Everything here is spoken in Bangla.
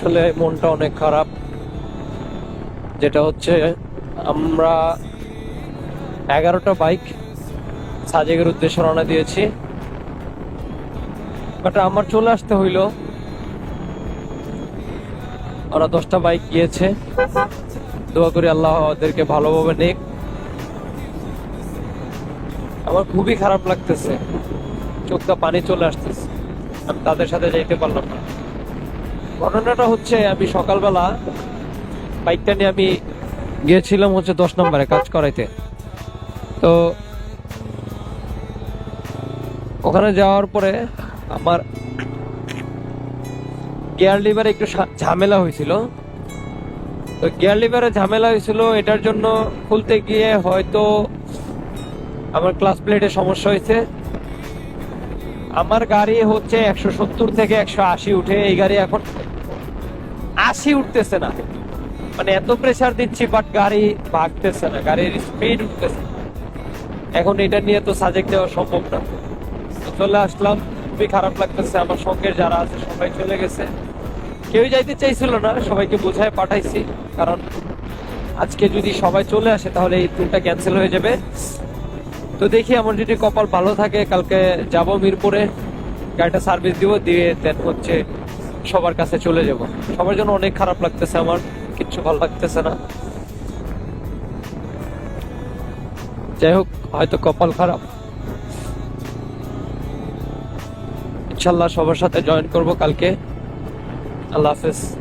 আসলে মনটা অনেক খারাপ। যেটা হচ্ছে, আমরা এগারোটা বাইক সাজেকের উদ্দেশ্যে রওনা দিয়েছি। বাট আমার চলে আসতে হইল। ওরা দশটা বাইক গিয়েছে। দোয়া করি আল্লাহ ওদেরকে ভালোভাবে নেক। আমার খুবই খারাপ লাগতেছে। চোখটা পানি চলে আসতেছে। আমি তাদের সাথে যাইতে পারলাম না। ঘটনাটা হচ্ছে, আমি সকালবেলা বাইকটা নিয়ে আমি গিয়েছিলাম হচ্ছে দশ নম্বরে কাজ করাইতে। তো ওখানে যাওয়ার পরে আমার গিয়ার লিভারে একটু ঝামেলা হয়েছিল। তো গিয়ার লিভারে ঝামেলা হয়েছিল, এটার জন্য খুলতে গিয়ে হয়তো আমার ক্লাস প্লেটে সমস্যা হয়েছে। আমার গাড়ি হচ্ছে একশো সত্তর থেকে একশো আশি উঠে এই গাড়ি এখন আশি উঠতেছে না। মানে এত প্রেসার দিচ্ছি বাট গাড়ি ভাগতেছে না, গাড়ির স্পিড উঠতেছে এখন এটা নিয়ে তো সাজেক দেওয়া সম্ভব না। চলে আসলাম, খুবই খারাপ লাগতেছে আমার সঙ্গে যারা আছে, সবাই চলে গেছে। কেউ যাইতে চাইছিল না, সবাইকে বোঝায় পাঠাইছি, কারণ আজকে যদি সবাই চলে আসে, তাহলে এই ট্যুরটা ক্যান্সেল হয়ে যাবে। তো দেখি আমার যদি কপাল ভালো থাকে, কালকে যাব মিরপুরে, গাড়িটা সার্ভিস দিব, দিয়ে দেন হচ্ছে সবার কাছে চলে যাব। সবার জন্য অনেক খারাপ লাগতেছে আমার, কিচ্ছু ভালো লাগতেছে না। যাই হোক, হয়তো কপাল খারাপ। ইনশাল্লাহ সবার সাথে জয়েন করব কালকে। আল্লাহ হাফেজ।